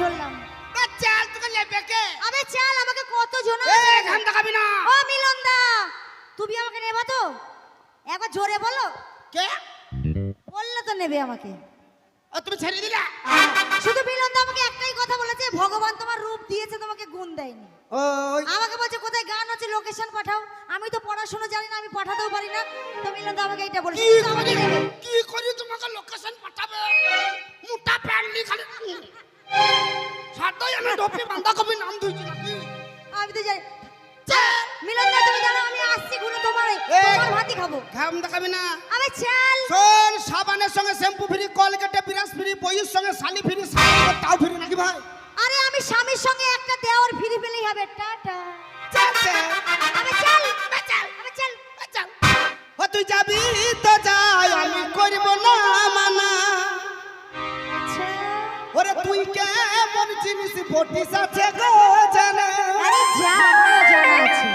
চললাম চাল তোকে লেবে কে? আবে চাল আমাকে কত জন এ ঘাম দেখাবি না। ও মিলন দা তুমি আমাকে নেবা তো? একবার জোরে বলো। কে? বললে তো নেবে আমাকে। ও তুমি ছেড়ে দিলা? শুধু মিলন দা আমাকে একটাই কথা বলেছে ভগবান তোমার রূপ দিয়েছে তোমাকে গুণ দেয়নি। ও ওই আমাকে বলছে কোথায় গান হচ্ছে লোকেশন পাঠাও। আমি তো পড়াশোনা জানি না আমি পাঠাতেও পারি না। তো মিলন দা আমাকে এইটা বলেছে আমাকে কি করি তোমাকে লোকেশন পাঠাবে? মোটা প্যান্ট নি খালি সাদাই আমি কবি নাম ধুইছি নাকি আমি তো জানি মিলন দা তুমি জানো আমি আসছি ঘুরে তোমার। তোমার ভাতই খাব। ঘাম দেখাবি না। আবে চাল শোন সাবানের সঙ্গে শ্যাম্পু ফ্রি কলগেটে বিরাস ফ্রি বইয়ের সঙ্গে শালি ফ্রি সাবান তাও ফ্রি নাকি ভাই? আরে আমি স্বামীর সঙ্গে একটা দেওয়ার ফিরে পেলেই হবে টাটা চাল আবে চাল ও তুই যাবি তো যাই জিনিস আছে গো জানে। আরে যা জানা আছে।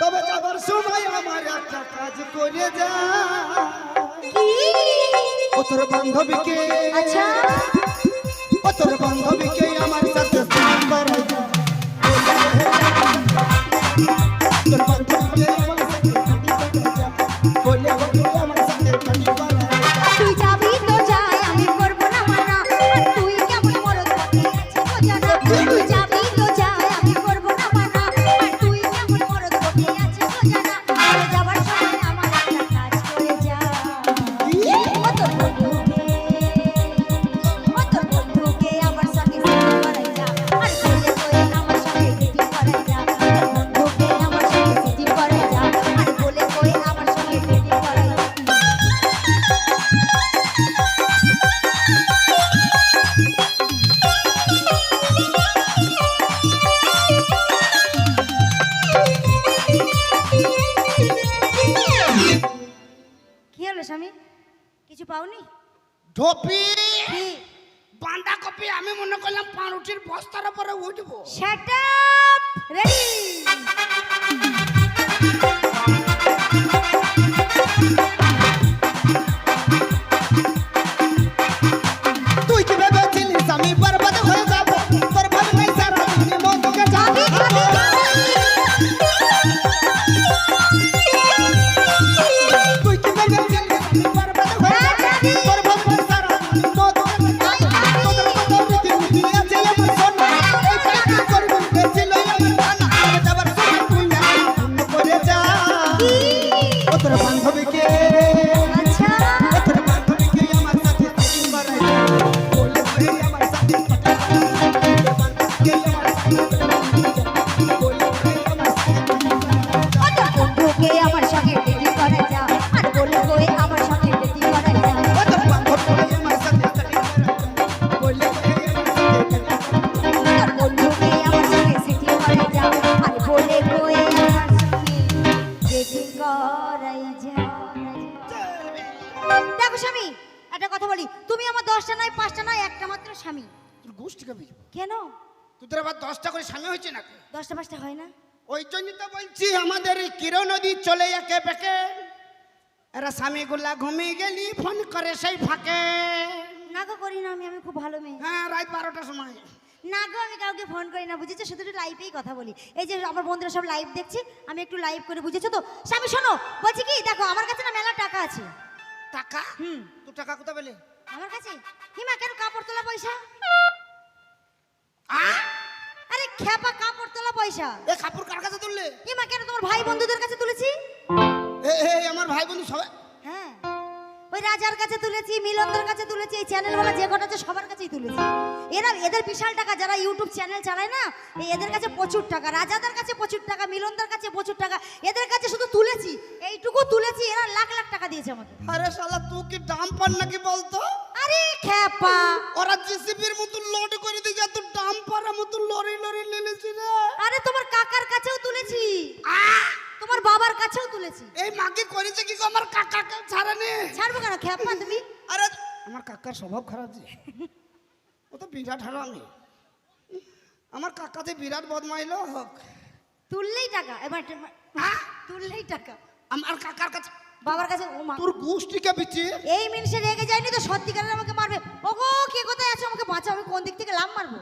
তবে যাবার সময় আমার একটা কাজ করে যা। কি? ও তোর বান্ধবীকে। আচ্ছা। ও তোর বান্ধবীকে। মনে করলাম পাউরুটির বস্তার উপরে উঠবো। সেটা রেডি ও বান্ধবীকে কবি কেন? তোদের আবার দশটা করে স্বামী হয়েছে নাকি? দশটা পাঁচটা হয় না? ওই জন্যই তো বলছি আমাদের কিরো নদী চলে একে বেকে। এরা স্বামীগুলা ঘুমিয়ে গেলি ফোন করে সেই ফাঁকে। না গো করি না আমি আমি খুব ভালো মেয়ে। হ্যাঁ রাত বারোটার সময়। না গো আমি কাউকে ফোন করি না বুঝেছ? শুধু একটু লাইভেই কথা বলি। এই যে আমার বন্ধুরা সব লাইভ দেখছি আমি একটু লাইভ করে বুঝেছ তো? স্বামী শোনো বলছি কি দেখো আমার কাছে না মেলা টাকা আছে। টাকা? হুম। তো টাকা কোথা পেলে? আমার কাছে? হিমা কেন কাপড় তোলা পয়সা? আরে খেপা কাপড় তোলা পয়সা। এ কাপড় কার কাছে তুললে? হিমা কেন তোমার ভাই বন্ধুদের কাছে তুলেছি? এ এ, আমার ভাই বন্ধু সবাই। হ্যাঁ। ওই রাজার কাছে তুলেছি মিলনদের কাছে তুলেছি এই চ্যানেলওয়ালা যে কটা আছে সবার কাছেই তুলেছি। এরা এদের বিশাল টাকা যারা ইউটিউব চ্যানেল চালায় না এদের কাছে প্রচুর টাকা রাজাদের কাছে প্রচুর টাকা মিলনদের কাছে প্রচুর টাকা এদের কাছে শুধু তুলেছি এইটুকু তুলেছি এরা লাখ লাখ টাকা দিয়েছে আমাকে। আরে শালা তুই কি ডাম পান নাকি বলতো? আরে ওরা জিসিবির মতো লোড করে দিয়ে তুই ডাম পাড়ার মতো লরি লরি লেলেছি রে। আরে তোমার কাকার কাছেও তুলেছি। তোমার বাবার কাছেও তুলেছি। এই মাকে করেছে কি গো আমার কাকাকে ছাড়েনি? ছাড়বো কেন? খেপা তুমি। আরে আমার কাকার স্বভাব খারাপ যে। ও তো বিরাট হারামি। আমার কাকাতে বিরাট বদমাইল হোক। তুললেই টাকা। এবার হ্যাঁ? তুললেই টাকা। আমার কাকার কাছে বাবার কাছে তোর গোষ্ঠীকে বিচি এই মিনিটে রেগে যায়নি তো সত্যিকারের আমাকে মারবে। ওগো কে কোথায় আছে? আমাকে বাঁচাও আমি কোন দিক থেকে লাভ মারবো?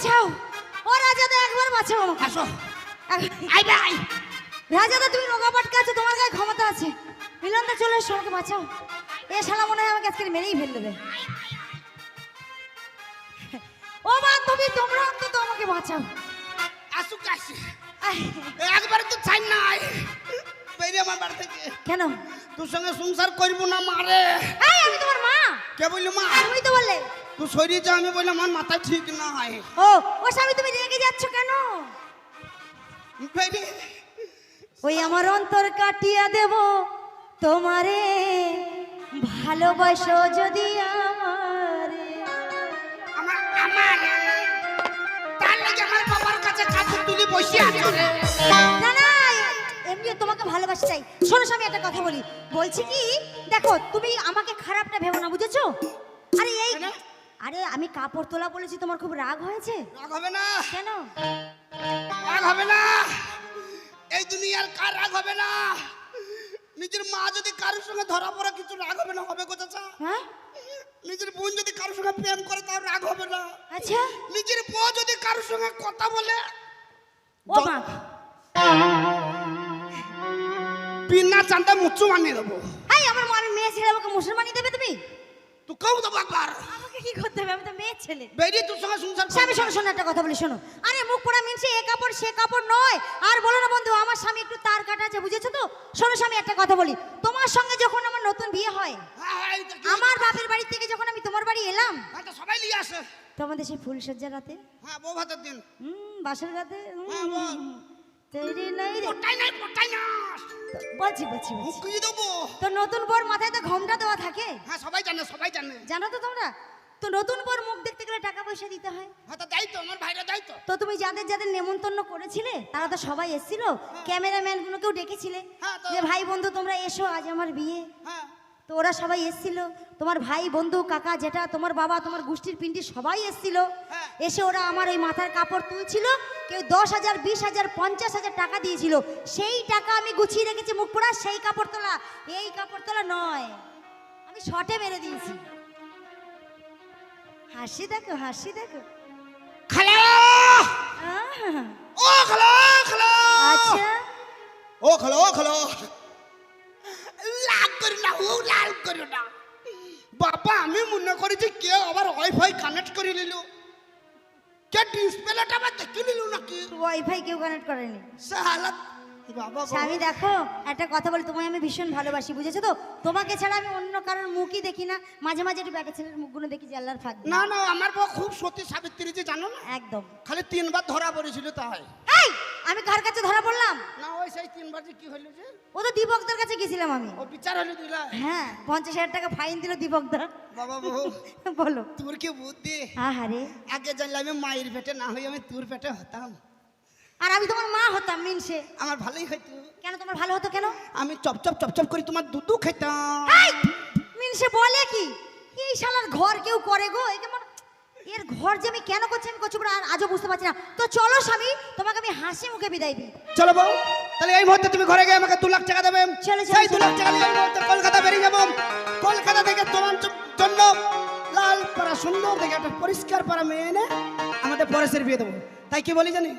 বাঁচাও। ও রাজাদা একবার বাঁচাও আমাকে। আসো। আই ভাই। রাজাদা তুমি রোগা পাটকা আছো তোমার গায়ে ক্ষমতা আছে। মিলন তো চলে এসো আমাকে বাঁচাও। এ শালা মনে হয় আমাকে আজকে মেরেই ফেল দেবে। ও বান্ধবী তোমরা অন্তত আমাকে বাঁচাও। আসুক আসি একবারে তো চাই নাই বেরিয়ে আমার বাড়ি থেকে। কেন? তোর সঙ্গে সংসার করব না মারে এই আমি তোমার মা। কে বললি মা? তুমি তো বললে তুই শরীর যা আমি বললাম আমার মাথা ঠিক না হয় ও ও স্বামী তুমি রেগে যাচ্ছ কেন ওই আমার অন্তর কাটিয়া দেব তোমারে ভালোবাসো যদি আমারে আমার আমার তার লাগে আমার বাবার কাছে কাপড় তুলি বসে আছে না না এমনি তোমাকে ভালোবাসি চাই শোনো স্বামী একটা কথা বলি। বলছি কি দেখো তুমি আমাকে খারাপটা ভেবো না বুঝেছ? আরে আমি কাপড় তোলা বলেছি তোমার খুব রাগ হয়েছে? রাগ হবে না। কেন? রাগ হবে না। এই দুনিয়ার কার রাগ হবে না? নিজের মা যদি কারোর সঙ্গে ধরা পড়া কিছু রাগ হবে না হবে কোথা হ্যাঁ? নিজের বোন যদি কারোর সঙ্গে প্রেম করে তার রাগ হবে না। আচ্ছা। নিজের বউ যদি কারোর সঙ্গে কথা বলে ও মা। বিনা চান্দা মুচু মানিয়ে দেবো এই আমার মেয়ে ছেলে আমাকে মুসলমানি দেবে তুমি? তুই কেউ দেবো একবার। আমাকে কি করতে হবে? আমি তো মেয়ে ছেলে। বেরিয়ে তোর সঙ্গে সংসার স্বামী শোনো শোনো একটা কথা বলি শোনো। আরে মুখ পোড়া মিনছে এ কাপড় সে কাপড় নয়। আর বলো না বন্ধু আমার স্বামী একটু তার কাটা আছে বুঝেছ তো? শোনো স্বামী একটা কথা বলি। তোমার সঙ্গে যখন আমার নতুন বিয়ে হয় হ্যাঁ, হ্যাঁ, আমার বাপের বাড়ি থেকে যখন আমি তোমার বাড়ি এলাম হ্যাঁ সবাই নিয়ে আসে। তোমাদের সেই ফুলসজ্জা রাতে? হ্যাঁ বউ ভাতের দিন। হুম বাসর রাতে? হ্যাঁ, বল। তৈরি নাই রে। নাই পটাই না। বলছি বলছি বলছি। দেবো। তো নতুন বর মাথায় তো ঘোমটা দেওয়া থাকে? হ্যাঁ সবাই জানে সবাই জানে। জানো তো তোমরা? তো নতুন বর মুখ দেখতে গেলে টাকা পয়সা দিতে হয়? হ্যাঁ তো দায়িত্ব আমার ভাইরা দায়িত্ব। তো তুমি যাদের যাদের নেমন্তন্ন করেছিলে তারা তো সবাই এসেছিল? ক্যামেরাম্যান গুলোকেও ডেকেছিলে? হ্যাঁ, তো- যে ভাই বন্ধু তোমরা এসো আজ আমার বিয়ে। হ্যাঁ। তো ওরা সবাই এসেছিল। তোমার ভাই বন্ধু কাকা যেটা তোমার বাবা তোমার গোষ্ঠীর পিন্ডি সবাই এসেছিল। হ্যাঁ। এসে ওরা আমার এই মাথার কাপড় তুলছিল। কেউ দশ হাজার বিশ হাজার পঞ্চাশ হাজার টাকা দিয়েছিল। সেই টাকা আমি গুছিয়ে রেখেছি মুখ পোড়া সেই কাপড় তোলা। এই কাপড় তোলা নয়। আমি শর্টে মেরে দিয়েছি। হাসি দেখো হাসি দেখো। খালা! ও খালা খালা! আচ্ছা। ও খালা ও খালা! লাল করি না ও লাল করি না। বাবা আমি মনে করি যে কে আবার ওয়াইফাই কানেক্ট করে নিল। কে ডিসপ্লেটা আবার দেখে নিল নাকি? ওয়াইফাই কেউ কানেক্ট করেনি। বাবা স্বামী দেখো একটা কথা বলি তোমায় আমি ভীষণ ভালোবাসি বুঝেছ তো? তোমাকে ছাড়া আমি অন্য কারোর মুখই দেখি না। মাঝে মাঝে একটু ব্যাগে ছেলের মুখগুলো দেখি যে আল্লাহর ফাঁক না না আমার বউ খুব সত্যি সাবিত্রী যে জানো না? একদম। খালি তিনবার ধরা পড়েছিল তাই। আমি কার কাছে ধরা পড়লাম? না ওই সেই তিনবার যে কি হইল যে? ও তো দীপকদার কাছে গেছিলাম আমি। ও বিচার হইল দিলা। হ্যাঁ পঞ্চাশ হাজার টাকা ফাইন দিল দীপকদা বাবা বউ বলো। তোর কি বুদ্ধি? আহারে আগে জানলে আমি মায়ের পেটে না হই আমি তোর পেটে হতাম। আর আমি তোমার মা হতাম মিনসে। আমার ভালোই হইতো। কেন তোমার ভালো হতো কেন? আমি চপচপ চপচপ করে তোমার দুধু খেতাম। মিনসে বলে কি? এই শালার ঘর কেউ করে গো? এই কেমন? এর ঘর যে আমি কেন করছি আমি করছি আর আজও বুঝতে পারছি না। তো চলো স্বামী তোমাকে আমি হাসি মুখে বিদায় দিই। চলো বউ তাহলে এই মুহূর্তে তুমি ঘরে গিয়ে আমাকে দু লাখ টাকা দেবে। চলো, সেই দু লাখ টাকা নিয়ে এই মুহূর্তে কলকাতা বেরিয়ে যাব। কলকাতা থেকে তোমার জন্য লাল পাড়া সুন্দর দেখে একটা পরিষ্কার পাড়া মেয়ে এনে আমাদের পরেশের বিয়ে দেবো। তাই কি বলি জানি?